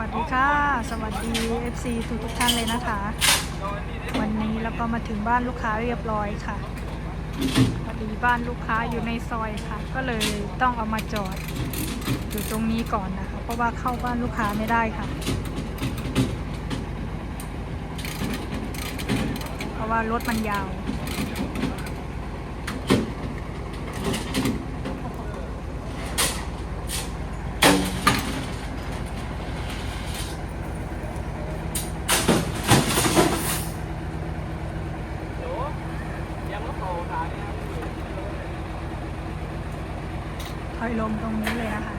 วัสดีค่ะ สวัสดี FC ทุกทุกท่านเลยนะคะ วันนี้เราก็มาถึงบ้านลูกค้าเรียบร้อยค่ะพอดีบ้านลูกค้าอยู่ในซอยค่ะ ก็เลยต้องเอามาจอดอยู่ตรงนี้ก่อนนะคะ เพราะว่าเข้าบ้านลูกค้าไม่ได้ค่ะ เพราะว่ารถมันยาว ถ อยลมตรงนี้เลยนะคะ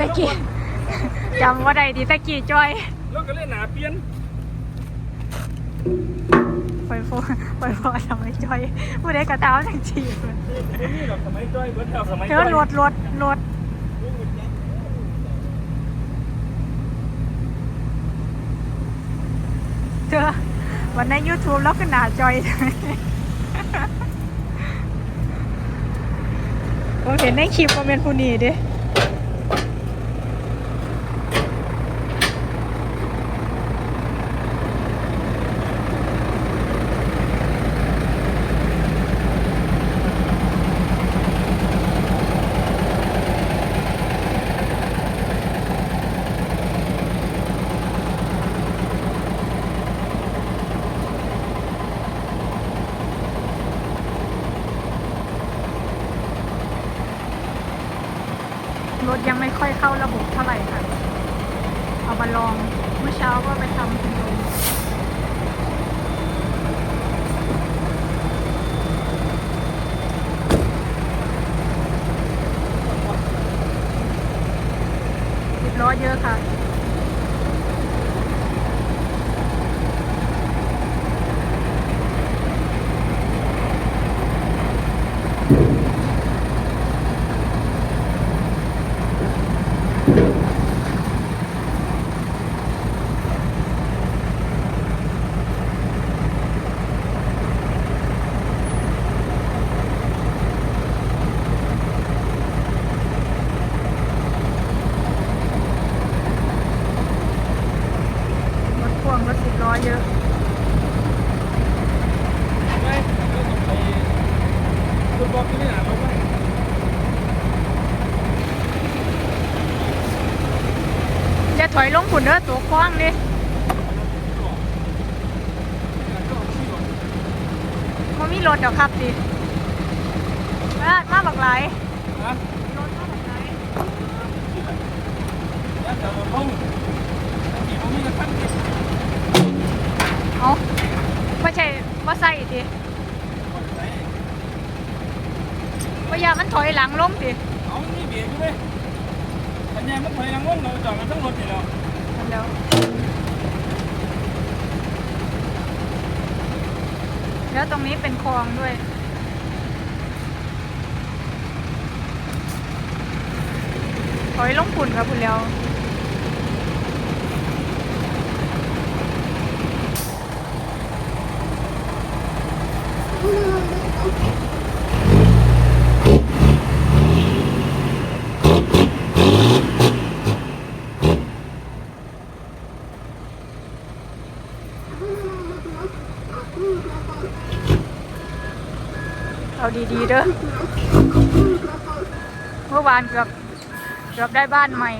ตะกี้จำว่าใดดีตะกี้จอยแล้วก็เล่นหนาเปลี่ยนปล่อยโฟปล่อยโฟทำไมจอยผู้ใดกระเท้าจังจีนี่แบบสมัยจ้อยเบิร์ดแถวสมัยเธอรถรถรถเธอ วันใน YouTube แล้วก็หนาจอยผมเห็นในคลิปคอมเมนต์ผู้นี้ดิ รถยังไม่ค่อยเข้าระบบเท่าไหร่ค่ะ เอามาลอง เมื่อเช้าก็ไปทำคุณลงสิบล้อเยอะค่ะ รถพ่วงรถสิบล้อเยอะ ไม่ไปคุณบอกที่นี่หนาไหม อย่า ถอยลงขุนเด้อตัวคว้างดิมันมีรถเดี๋ยวขับดิมามาบักไหลายฮะรถมาบักไหลายแล้วแต่รถพุ่งขี่ผมมีกระทั่งที่เอาไม่ใช่ว่าใส่ดิว่าอย่ามันถอยหลังลงดิเอานี่เบียดอยู่ไหม สัญญาณมันถอยหลังงงเราจอดมันทั้งรถนี่แล้วแล้วแล้วตรงนี้เป็นคลองด้วย ถอยลงขุนครับคุณแล้ว ดีๆเด้อเมื่อวานเกือบเกือบได้บ้านใหม่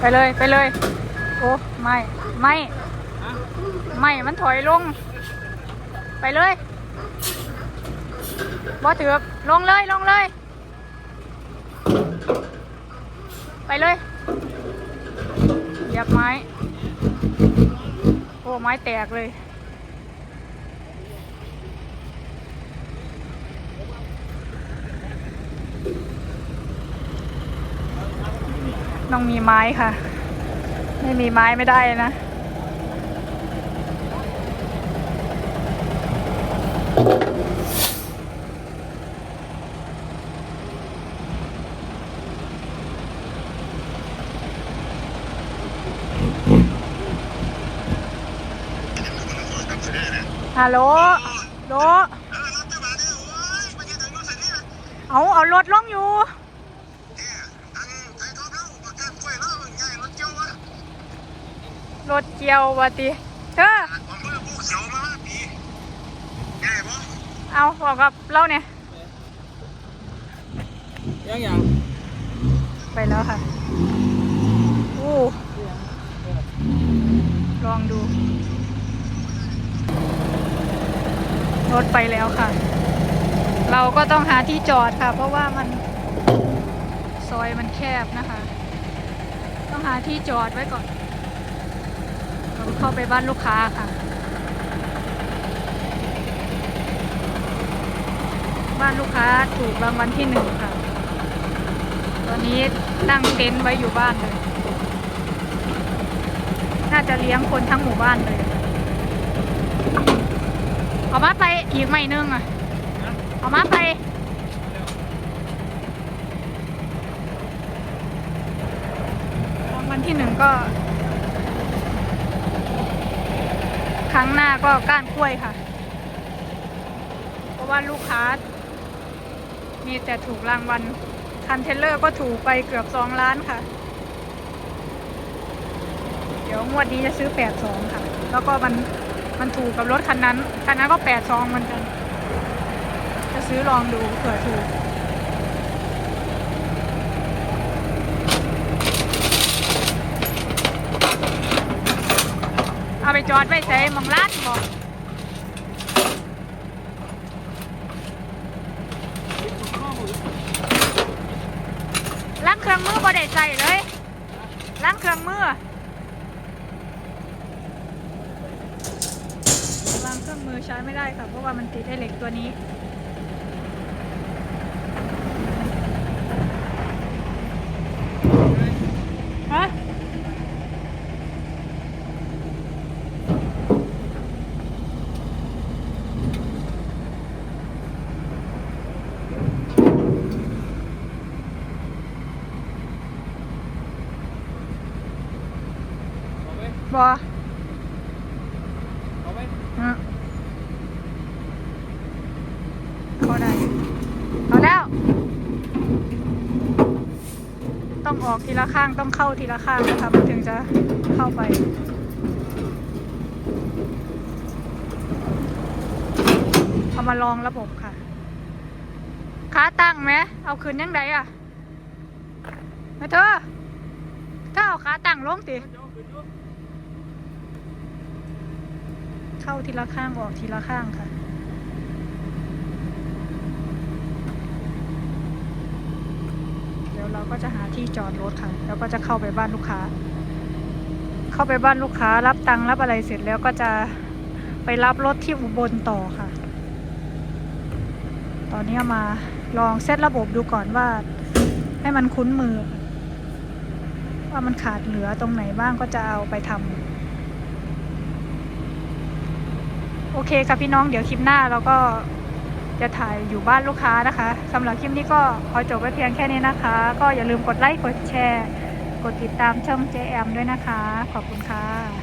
ไปเลยไปเลย โอ้ไม่ไม่ ไม่ มันถอยลง ไปเลย บอถือลงเลยลงเลย ไปเลยเหยียบไม้ โอ้ ไม้แตกเลย ต้องมีไม้ค่ะ ไม่มีไม้ไม่ได้นะ ฮัลโหลโหลเอาเอารถลงอยู่รถเกี่ยววะติเธอเอาบอกกับเราเนี่ยยังยังไปแล้วค่ะอู้ลองดู รถไปแล้วค่ะ เราก็ต้องหาที่จอดค่ะ เพราะว่ามันซอยมันแคบนะคะ ต้องหาที่จอดไว้ก่อน เราเข้าไปบ้านลูกค้าค่ะ บ้านลูกค้าถูกรางวัลที่หนึ่งค่ะ ตอนนี้ตั้งเต็นท์ไว้อยู่บ้านเลย น่าจะเลี้ยงคนทั้งหมู่บ้านเลย เอามาไปอีกไม่นึงอะ เอามาไปรางวัลที่หนึ่งก็ ครั้งหน้าก็ก้านกล้วยค่ะ เพราะว่าลูกค้า มีแต่ถูกรางวัล คันเทนเลอร์ก็ถูกไปเกือบสองล้านค่ะ เดี๋ยวงวดนี้จะซื้อแปดสองค่ะ แล้วก็มัน มันถูกกับรถคันนั้น คันนั้นก็แปดสองเหมือนกัน จะซื้อลองดูเผื่อถูกเอาไปจอดไว้ใส่มองร้านบอกล้างเครื่องมือบ่ได้ใส่เลยล้างเครื่องมือล้างเครื่อง มือใช้ไม่ได้ค่ะ เพราะว่ามันติดไอ้เหล็กตัวนี้ ฮะเอาไปบอเอาไปฮะเขาได้เอาแล้ว ต้ ออกทีละข้างต้องเข้าทีละข้างนะคะมันถึงจะเข้าไป เอามาลองระบบค่ะขาตั้งไหมเอาคืนยังไงอะมาเธอถ้าเอาขาตั้งลงติเข้าทีละข้างออกทีละข้างค่ะ เดี๋ยว เราก็จะหาที่จอดรถค่ะ แล้วก็จะเข้าไปบ้านลูกค้า เข้าไปบ้านลูกค้า รับตังค์รับอะไรเสร็จแล้วก็จะไปรับรถที่อุบลต่อค่ะ ตอนนี้มาลองเซตระบบดูก่อนว่า ให้มันคุ้นมือ ว่ามันขาดเหลือตรงไหนบ้างก็จะเอาไปทำโอเคค่ะพี่น้องเดี๋ยวคลิปหน้าเราก็ จะถ่ายอยู่บ้านลูกค้านะคะสำหรับคลิปนี้ก็ขอจบไว้เพียงแค่นี้นะคะ ก็อย่าลืมกดไลค์กดแชร์ กดติดตามช่อง JM ด้วยนะคะ ขอบคุณค่ะ